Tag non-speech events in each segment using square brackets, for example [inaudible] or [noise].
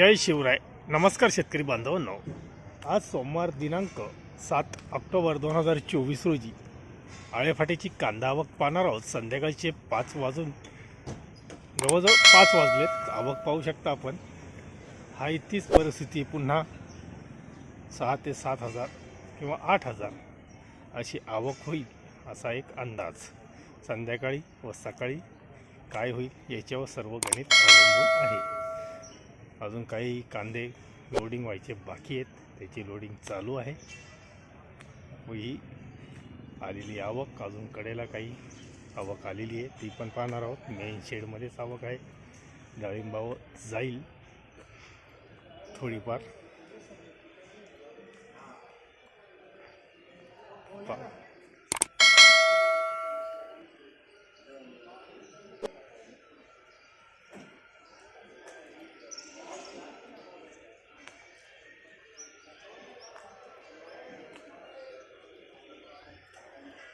जय शिवराय. नमस्कार शेतकरी बांधवांनो. आज सोमवार दिनांक सात ऑक्टोबर दोन हजार चोवीस रोजी आळेफाट्याची कांदा आवक पाहणार आहोत. संध्याकाळचे पाच वाजून जवळजवळ पाच वाजलेत. आवक पाहू शकता आपण. हा इतकीच परिस्थिती पुन्हा सहा ते सात हजार किंवा आठ हजार अशी आवक होईल असा एक अंदाज. संध्याकाळी व सकाळी काय होईल याच्यावर सर्व गणित अवलंबून आहे. अजून काही कांदे लोडिंग व्हायचे बाकी आहेत. त्याची लोडिंग चालू आहे. व ही आलेली आवक अजून कडेला काही आवक आलेली आहे. ती पण पाहणार आहोत. मेन शेडमध्येच आवक आहे. डाळिंबावर जाईल. थोडीफार. पा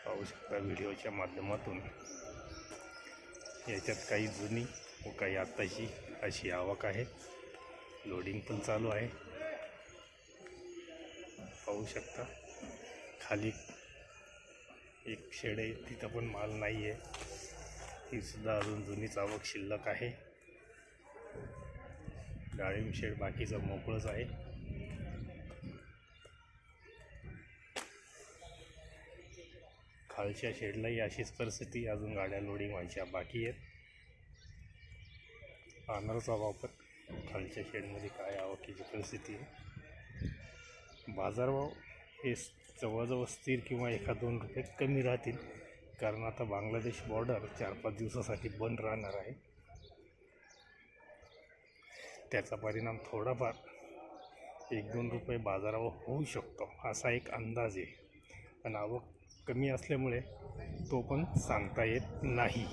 पाहू शकता [laughs] व्हिडिओच्या माध्यमातून. याच्यात काही जुनी व काही आत्ताची अशी आवक आहे. लोडिंग पण चालू आहे. पाहू शकता. खाली एक शेड आहे. तिथं पण माल नाही आहे तीसुद्धा अजून जुनीच आवक शिल्लक आहे. डाळिंब शेड बाकीचं मोकळंच आहे. खालच्या शेडलाही अशीच परिस्थिती. अजून गाड्या लोडिंग व्हायच्या बाकी आहेत. आनरचा वापर खालच्या शेडमध्ये काय आवकीची परिस्थिती आहे. बाजारभाव हे जवळजवळ स्थिर किंवा एका दोन रुपये कमी राहतील. कारण आता बांगलादेश बॉर्डर चार पाच दिवसासाठी बंद राहणार आहे. त्याचा परिणाम थोडाफार एक दोन रुपये बाजारावर होऊ शकतो. असा एक अंदाज आहे. पण आवक कमी असल्यामुळे तो पण सांगता येत नाही.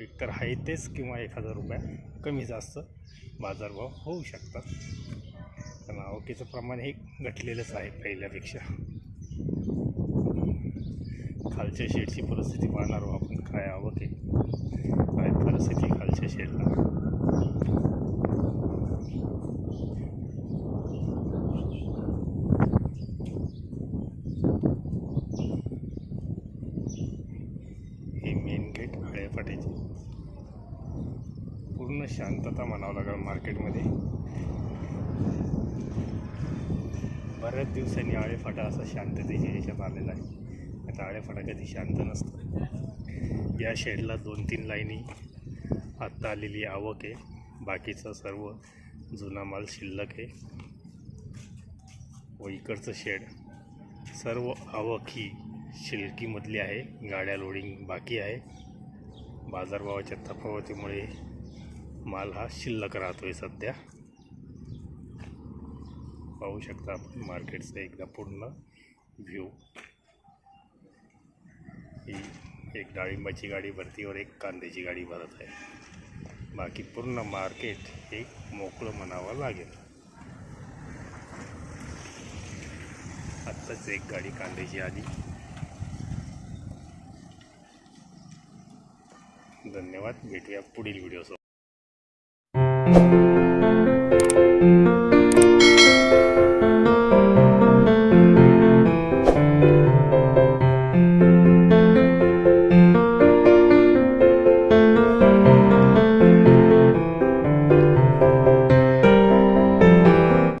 एकतर आहे तेच किंवा एक हजार रुपया कमी जास्त बाजारभाव होऊ शकतात. पण आवकेचं प्रमाण हे घटलेलंच आहे पहिल्यापेक्षा. खालच्या शेडची परिस्थिती पाहणार आहोत आपण. काय आवक आहे? काय परिस्थिती खालच्या शेडला हे मेन पूर्ण शांतता म्हणावं लागेल मार्केटमध्ये. बऱ्याच दिवसांनी आळेफाटा असा शांततेच्या याच्यात आलेला आहे. आता आळेफाटा कधी शांत नसतो. या शेडला दोन तीन लाईनी आत्ता आलेली आवक आहे. बाकीचं सर्व जुना माल शिल्लक आहे. व इकडचं शेड सर्व आवक ही शिल्कीमधली आहे. गाड्या लोडिंग बाकी आहे. बाजारभावाच्या तफावतीमुळे माल हा शिल्लक राहतो आहे सध्या. पाहू शकता आपण मार्केटचा एकदा पूर्ण व्ह्यू ही एक डाळिंबाची गाडी भरतीवर एक कांद्याची गाडी भरत आहे. बाकी पूर्ण मार्केट हे मोकळं म्हणावं लागेल. आत्ताच एक गाडी कांद्याची आली. धन्यवाद. भेटूया पुढील व्हिडिओसोबत